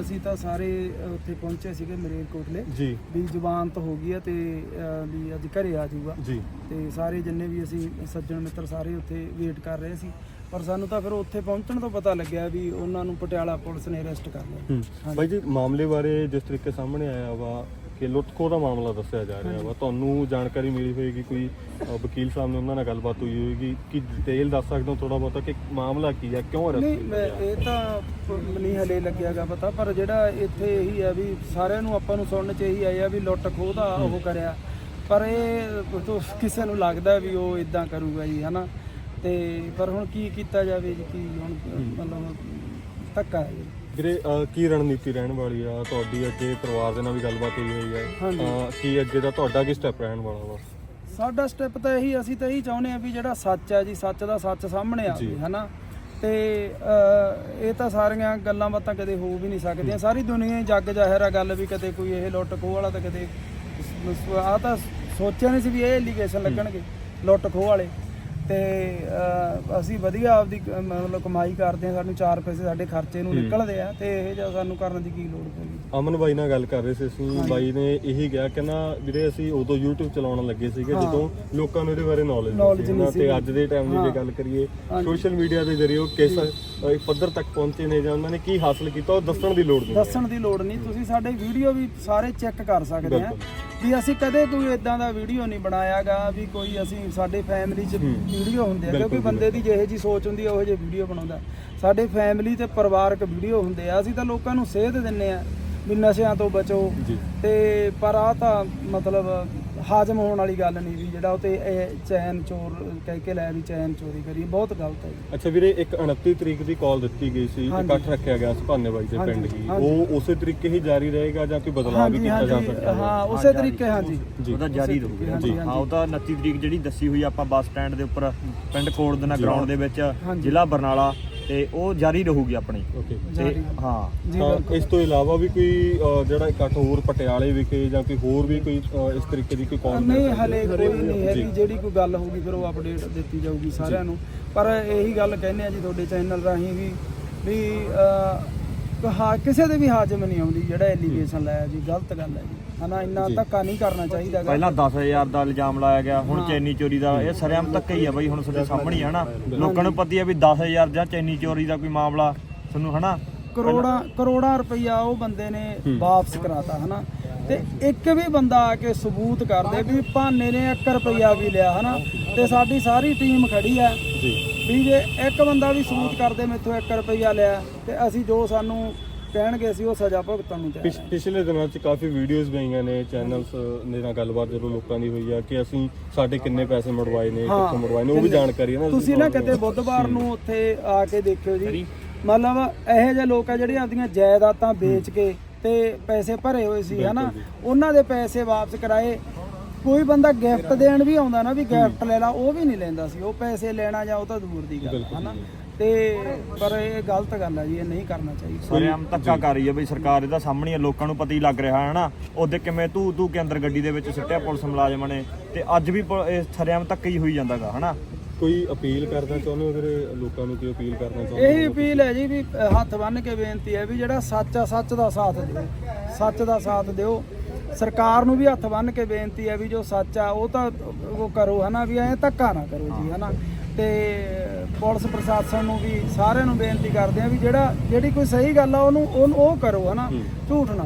ਅਸੀਂ ਤਾਂ ਸਾਰੇ ਉੱਥੇ ਪਹੁੰਚੇ ਸੀਗੇ ਮੇਰੇ ਕੋਟਲੇ। ਜੀ। ਵੀ ਜ਼ੁਬਾਨ ਤਾਂ ਹੋ ਗਈ ਹੈ ਤੇ ਵੀ ਅੱਜ ਘਰੇ ਆ ਜਾਊਗਾ। ਜੀ। ਤੇ ਸਾਰੇ ਜਿੰਨੇ ਵੀ ਅਸੀਂ ਸੱਜਣ ਮਿੱਤਰ ਸਾਰੇ ਉੱਥੇ ਵੇਟ ਕਰ ਰਹੇ ਸੀ। ਪਰ ਸਾਨੂੰ ਤਾਂ ਫਿਰ ਉੱਥੇ ਪਹੁੰਚਣ ਤੋਂ ਪਤਾ ਲੱਗਿਆ ਵੀ ਉਹਨਾਂ ਨੂੰ ਪਟਿਆਲਾ ਪੁਲਿਸ ਨੇ ਅਰੈਸਟ ਕਰ ਲਿਆ। ਹੂੰ। ਬਾਈ ਜੀ ਮਾਮਲੇ ਬਾਰੇ ਜਿਸ ਤਰੀਕੇ ਸਾਹਮਣੇ ਆਇਆ ਵਾ ਕਿ ਲੁੱਟਖੋ ਦਾ ਮਾਮਲਾ ਦੱਸਿਆ ਜਾ ਰਿਹਾ ਵਾ। ਤੁਹਾਨੂੰ ਜਾਣਕਾਰੀ ਮਿਲੀ ਹੋਏਗੀ ਕੋਈ ਅ, ਵਕੀਲ ਸਾਹਿਬ ਨੇ ਉਹਨਾਂ ਨਾਲ ਗੱਲਬਾਤ ਹੋਈ ਹੋਏਗੀ। ਕੀ ਡਿਟੇਲ ਦੱਸ ਸਕਦੇ ਹੋ ਥੋੜਾ ਬਹੁਤਾ ਕਿ ਮਾਮਲਾ ਕੀ ਹੈ ਕਿਉਂ ਨਹੀਂ ਅਰੈਸਟ ਮੈਂ- ਇਹ ਤਾਂ ਪ- ਨਹੀਂ ਹਲੇ ਲੱਗਿਆਗਾ ਪਤਾ ਪਰ ਜਿਹੜਾ ਇੱਥੇ ਇਹੀ ਆ ਵੀ ਸਾਰਿਆਂ ਨੂੰ ਆਪਾਂ ਨੂੰ ਸੁਣਨ ਚ ਇਹੀ ਆਇਆ ਵੀ ਲੁੱਟ ਖੋਹ ਦਾ ਉਹ ਕਰਿਆ। ਪਰ ਇਹ ਤੋਂ ਕਿਸੇ ਨੂੰ ਲੱਗਦਾ ਵੀ ਉਹ ਇਦਾਂ ਕਰੂਗਾ ਜੀ ਹਨਾ? ਤੇ ਪਰ ਹੁਣ ਕੀ ਕੀਤਾ ਜਾਵੇ ਜੀ ਕੀ ਹੁਣ ਮਤਲਬ ਧੱਕਾ ਹੈ ਜੀ। ਵੀਰੇ ਕੀ ਰਣਨੀਤੀ ਰਹਿਣ ਵਾਲੀ ਆ? ਤੁਹਾਡੀ ਅੱਗੇ ਪਰਿਵਾਰ ਦੇ ਨਾਲ ਵੀ ਗੱਲਬਾਤ ਹੋਈ ਹੋਈ ਹਾਂਜੀ। ਅ, ਕੀ ਅੱਗੇ ਦਾ ਤੁਹਾਡਾ ਕੀ ਸਟੈਪ ਰਹਿਣ ਵਾਲਾ ਵਾ? ਸਾਡਾ ਸਟੈਪ ਤਾਂ ਇਹੀ ਅਸੀਂ ਤਾਂ ਇਹੀ ਚਾਹੁੰਦੇ ਆ ਵੀ ਜਿਹੜਾ ਸੱਚ ਹੈ ਜੀ ਸੱਚ ਦਾ ਸੱਚ ਸਾਹਮਣੇ ਆਵੇ। ਹਨਾ? ਤੇ ਅਹ, ਇਹ ਤਾਂ ਸਾਰੀਆਂ ਗੱਲਾਂ ਬਾਤਾਂ ਕਦੇ ਹੋ ਵੀ ਨਹੀਂ ਸਕਦੀਆਂ। ਸਾਰੀ ਦੁਨੀਆ ਹੀ ਜੱਗ ਜ਼ਾਹਿਰ ਆ ਗੱਲ ਵੀ ਕਦੇ ਕੋਈ ਇਹ ਲੁੱਟ ਖੋਹ ਵਾਲਾ ਤਾਂ ਕਦੇ ਆ ਤਾਂ ਸੋਚਿਆ ਨਹੀਂ ਸੀ ਵੀ ਇਹ ਐਲੀਗੇਸ਼ਨ ਲੱਗਣਗੇ ਲੁੱਟ ਖੋਹ ਵਾਲੇ। ਤੇ ਅਸੀਂ ਵਧੀਆ ਆਪਦੀ ਮਤਲਬ ਕਮਾਈ ਕਰਦੇ ਆ ਸਾਨੂੰ 4 ਪੈਸੇ ਸਾਡੇ ਖਰਚੇ ਨੂੰ ਨਿਕਲਦੇ ਆ ਤੇ ਇਹ ਜਿਹਾ ਸਾਨੂੰ ਕਰਨ ਦੀ ਕੀ ਲੋੜ ਪੈਗੀ ਅਮਨ ਬਾਈ ਨਾਲ ਗੱਲ ਕਰ ਰਹੇ ਸੀ ਅਸੀਂ ਬਾਈ ਨੇ ਇਹੀ ਕਿਹਾ ਕਿ ਨਾ ਵੀਰੇ ਅਸੀਂ ਉਦੋਂ YouTube ਚਲਾਉਣ ਲੱਗੇ ਸੀਗੇ ਜਦੋਂ ਲੋਕਾਂ ਨੂੰ ਇਹਦੇ ਬਾਰੇ ਨੌਲੇਜ ਨਹੀਂ ਸੀ। ਤੇ ਅੱਜ ਦੇ ਟਾਈਮ ਦੀ ਜੇ ਗੱਲ ਕਰੀਏ ਸੋਸ਼ਲ ਮੀਡੀਆ ਦੇ ਜ਼ਰੀਏ ਉਹ ਕਿਸ ਪੱਧਰ ਤੱਕ ਪਹੁੰਚੇ ਨੇ ਜਾਂ ਉਹਨਾਂ ਨੇ ਕੀ ਹਾਸਲ ਕੀਤਾ ਉਹ ਦੱਸਣ ਦੀ ਲੋੜ ਨਹੀਂ। ਹੈ। ਦੱਸਣ ਦੀ ਲੋੜ ਨਹੀਂ। ਤੁਸੀਂ ਸਾਡੇ ਵੀਡੀਓ ਵੀ ਸਾਰੇ ਚੈੱਕ ਕਰ ਸਕਦੇ ਆ। ਵੀ ਅਸੀਂ ਕਦੇ ਕੋਈ ਇਦਾਂ ਦਾ ਵੀਡੀਓ ਨਹੀਂ ਬਣਾਇਆਗਾ ਵੀ ਕੋਈ ਅਸੀਂ ਸਾਡੇ ਫੈਮਿਲੀ 'ਚ ਵੀਡੀਓ ਹੁੰਦੇ ਆ ਕਿਉਂਕਿ ਬੰਦੇ ਦੀ ਜਿਹੇ ਜੀ ਸੋਚ ਹੁੰਦੀ ਆ ਉਹ ਜਿਹੇ ਵੀਡੀਓ ਬਣਾਉਂਦਾ। ਸਾਡੇ ਫੈਮਿਲੀ ਤੇ ਪਰਿਵਾਰਕ ਵੀਡੀਓ ਹੁੰਦੇ ਆ ਅਸੀਂ ਤਾਂ ਲੋਕਾਂ ਨੂੰ ਸੇਧ ਦਿੰਨੇ ਆ ਵੀ ਨਸ਼ਿਆਂ ਤੋਂ ਬਚੋ। ਤੇ ਪਰ ਆ ਤਾਂ ਮਤਲਬ ਹਾਜ਼ਮ ਹੋਣ ਵਾਲੀ ਗੱਲ ਨਹੀਂ ਵੀ ਜਿਹੜਾ ਉਹ ਤੇ ਇਹ ਚੈਨ ਚੋਰ ਕਹਿ ਕੇ ਲੈ ਵੀ ਚੈਨ ਚੋਰੀ ਕਰੀ ਬਹੁਤ ਗਲਤ ਹੈ ਜੀ। ਅੱਛਾ ਵੀਰੇ ਇੱਕ 29 ਤਰੀਕ ਦੀ ਕਾਲ ਦਿੱਤੀ ਗਈ ਸੀ ਹਾਂਜੀ। ਇਕੱਠ ਰੱਖਿਆ ਗਿਆ ਸੀ ਭਾਨੇ ਬਾਈ ਦੇ ਹਾਂਜੀ, ਪਿੰਡ ਹਾਂਜੀ। ਉਹ ਉਸੇ ਤਰੀਕੇ ਹੀ ਜਾਰੀ ਰਹੇਗਾ ਜਾਂ ਕੋਈ ਬਦਲਾਅ ਵੀ ਹਾਂਜੀ ਕੀਤਾ ਜਾ ਹਾਂਜੀ। ਸਕਦਾ ਹੈ? ਹਾਂ ਉਸੇ ਤਰੀਕੇ ਹਾਂਜੀ। ਜੀ। ਉਹਦਾ ਜਾਰੀ ਰਹੂਗਾ। ਹਾਂਜੀ, ਹਾਂ ਉਹ ਤਾਂ 29 ਤਰੀਕ ਜਿਹੜੀ ਦੱਸੀ ਹੋਈ ਆਪਾਂ ਬੱਸ ਸਟੈਂਡ ਦੇ ਉੱਪਰ ਪਿੰਡ ਕੋੜਦਨਾ ਗਰਾਊਂਡ ਦੇ ਵਿੱਚ ਹਾਂਜੀ। ਜ਼ਿਲ੍ਹਾ ਬਰਨਾਲਾ ਤੇ ਉਹ ਜਾਰੀ ਰਹੂਗੀ ਆਪਣੀ। ਓਕੇ। ਤੇ। ਹਾਂ। ਜੀ ਤਾਂ ਇਸ ਤੋਂ ਇਲਾਵਾ ਵੀ ਕੋਈ ਅ, ਜਿਹੜਾ ਇਕੱਠ ਹੋਰ ਪਟਿਆਲੇ ਵਿਖੇ ਜਾਂ ਕੋਈ ਹੋਰ ਵੀ ਕੋਈ ਅ, ਇਸ ਤਰੀਕੇ ਦੀ ਕੋਈ ਕਾਲ ਨਹੀਂ ਹਲੇ ਕੋਈ ਨਹੀਂ ਹੈਗੀ ਜਿਹੜੀ ਕੋਈ ਗੱਲ ਹੋਊਗੀ ਫਿਰ ਉਹ ਅਪਡੇਟ ਦਿੱਤੀ ਜਾਊਗੀ ਸਾਰਿਆਂ ਨੂੰ। ਪਰ ਇਹੀ ਗੱਲ ਕਹਿੰਦੇ ਆ ਜੀ ਤੁਹਾਡੇ ਚੈਨਲ ਰਾਹੀਂ ਵੀ ਵੀ ਅਹ, ਹਾਂ ਕਿਸੇ ਦੇ ਵੀ ਹਾਜ਼ਮ ਨਹੀਂ ਆਉਂਦੀ ਜਿਹੜਾ ਐਲੀਗੇਸ਼ਨ ਲਾਇਆ ਜੀ ਗਲਤ ਗੱਲ ਹੈ ਜੀ। ਹਨਾ ਇੰਨਾ ਧੱਕਾ ਨਹੀਂ ਕਰਨਾ ਚਾਹੀਦਾ ਗਾ। ਪਹਿਲਾਂ 10000 ਦਾ ਇਲਜ਼ਾਮ ਲਾਇਆ ਗਿਆ ਹੁਣ ਚੈਨੀ ਚੋਰੀ ਦਾ ਇਹ ਸਰਿਆਮ ਧੱਕਾ ਹੀ ਆ ਬਈ ਹੁਣ ਤੁਹਾਡੇ ਸਾਹਮਣੇ ਹੀ ਆ ਨਾ। ਲੋਕਾਂ ਨੂੰ ਪਤਾ ਹੀ ਆ ਵੀ 10000 ਜਾਂ ਚੈਨੀ ਚੋਰੀ ਦਾ ਕੋਈ ਮਾਮਲਾ ਤੁਹਾਨੂੰ ਹਨਾ? ਕਰੋੜਾਂ ਕਰੋੜਾਂ ਰੁਪਈਆ ਉਹ ਬੰਦੇ ਨੇ ਵਾਪਸ ਕਰਾਤਾ ਹਨਾ? ਤੇ ਇੱਕ ਵੀ ਬੰਦਾ ਆ ਕੇ ਸਬੂਤ ਕਰਦੇ ਵੀ ਭਾਨੇ ਨੇ 1 ਰੁਪਈਆ ਵੀ ਲਿਆ ਹਨਾ? ਤੇ ਸਾਡੀ ਸਾਰੀ ਟੀਮ ਖੜੀ ਆ। ਜੀ। ਵੀ ਜੇ ਇੱਕ ਬੰਦਾ ਵੀ ਸਬੂਤ ਕਰਦੇ ਮੈਥੋਂ 1 ਰੁਪਈਆ ਲਿਆ ਤੇ ਅਸੀਂ ਜੋ ਸਾਨੂੰ ਕਹਿਣਗੇ ਅਸੀਂ ਉਹ ਸਜ਼ਾ ਭੁਗਤਣ ਨੂੰ ਤਿਆਰ ਪਿਛ- ਪਿਛਲੇ ਦਿਨਾਂ 'ਚ ਕਾਫੀ ਵੀਡੀਓਜ਼ ਗਈਆਂ ਨੇ ਚੈਨਲਸ ਦੇ ਨਾਲ ਗੱਲਬਾਤ ਜਦੋਂ ਲੋਕਾਂ ਦੀ ਹੋਈ ਆ ਕਿ ਅਸੀਂ ਸਾਡੇ ਕਿੰਨੇ ਪੈਸੇ ਮੁੜਵਾਏ ਨੇ ਹਾਂ। ਕਿੱਥੋਂ ਮੁੜਵਾਏ ਨੇ ਉਹ ਵੀ ਜਾਣਕਾਰੀ ਹੈ ਨਾ ਤੁਸੀਂ ਨਾ ਕਿਤੇ ਬੁੱਧਵਾਰ ਨੂੰ ਉੱਥੇ ਆ ਕੇ ਦੇਖਿਓ ਜੀ। ਮਤਲਬ ਇਹੋ ਜਿਹੇ ਲੋਕ ਆ ਜਿਹੜੇ ਆਪਦੀਆਂ ਜਾਇਦਾਦਾਂ ਵੇਚ ਕੇ ਤੇ ਪੈਸੇ ਭਰੇ ਹੋਏ ਸੀ ਹਨਾ? ਉਹਨਾਂ ਦੇ ਪੈਸੇ ਵਾਪਸ ਕਰਾਏ। ਕੋਈ ਬੰਦਾ ਗਿਫਟ ਦੇਣ ਵੀ ਆਉਂਦਾ ਨਾ ਵੀ ਗਿਫਟ ਲੈ ਲਾ ਉਹ ਵੀ ਨਹੀਂ ਲੈਂਦਾ ਸੀ। ਉਹ ਪੈਸੇ ਲੈਣਾ ਜਾਂ ਉਹ ਤਾਂ ਦੂਰ ਦੀ ਗੱਲ ਆ, ਹਨਾ? ਤੇ ਪਰ ਇਹ ਗਲਤ ਗੱਲ ਹੈ ਜੀ ਇਹ ਨਹੀਂ ਕਰਨਾ ਚਾਹੀਦਾ। ਸਰਿਆਮ ਧੱਕਾ ਕਰ ਰਹੀ ਆ ਬਈ ਸਰਕਾਰ ਇਹਦਾ ਸਾਹਮਣੇ ਹੀ ਆ, ਲੋਕਾਂ ਨੂੰ ਪਤਾ ਹੀ ਲੱਗ ਰਿਹਾ ਹੈ ਨਾ ਉਹਦੇ ਕਿਵੇਂ ਤੂੰ ਤੂੰ ਕੇ ਅੰਦਰ ਗੱਡੀ ਦੇ ਵਿੱਚ ਸਿੱਟਿਆ ਪੁਲਿਸ ਮੁਲਾਜ਼ਮਾਂ ਨੇ ਤੇ ਅੱਜ ਵੀ ਇਹ ਸਰਿਆਮ ਧੱਕਾ ਹੀ ਹੋਈ ਜਾਂਦਾਗਾ ਹਨਾ? ਕੋਈ ਅਪੀਲ ਕਰਨਾ ਚਾਹੁੰਦੇ ਹੋ ਵੀਰੇ? ਲੋਕਾਂ ਨੂੰ ਕੀ ਅਪੀਲ ਕਰਨਾ ਚਾਹੁੰਦੇ ਇਹੀ ਅਪੀਲ ਹੈ ਜੀ ਵੀ ਹੱਥ ਬੰਨ ਕੇ ਬੇਨਤੀ ਹੈ ਵੀ ਜਿਹੜਾ ਸੱਚ ਆ ਸੱਚ ਦਾ ਸਾਥ ਦਿਓ। ਸੱਚ ਦਾ ਸਾਥ ਦਿਓ। ਸਰਕਾਰ ਨੂੰ ਵੀ ਹੱਥ ਬੰਨ ਕੇ ਬੇਨਤੀ ਹੈ ਵੀ ਜੋ ਸੱਚ ਆ ਉਹ ਤਾਂ ਉਹ ਕਰੋ ਹਨਾ ਵੀ ਐ ਧੱਕਾ ਨਾ ਕਰੋ ਜੀ ਹਨਾ। ਤੇ ਪੁਲਿਸ ਪ੍ਰਸ਼ਾਸਨ ਨੂੰ ਵੀ ਸਾਰਿਆਂ ਨੂੰ ਬੇਨਤੀ ਕਰਦੇ ਆ ਵੀ ਜਿਹੜਾ ਜਿਹੜੀ ਕੋਈ ਸਹੀ ਗੱਲ ਆ ਉਹਨੂੰ ਉਹਨੂੰ ਉਹ ਕਰੋ ਹਨਾ। ਝੂਠ ਨਾ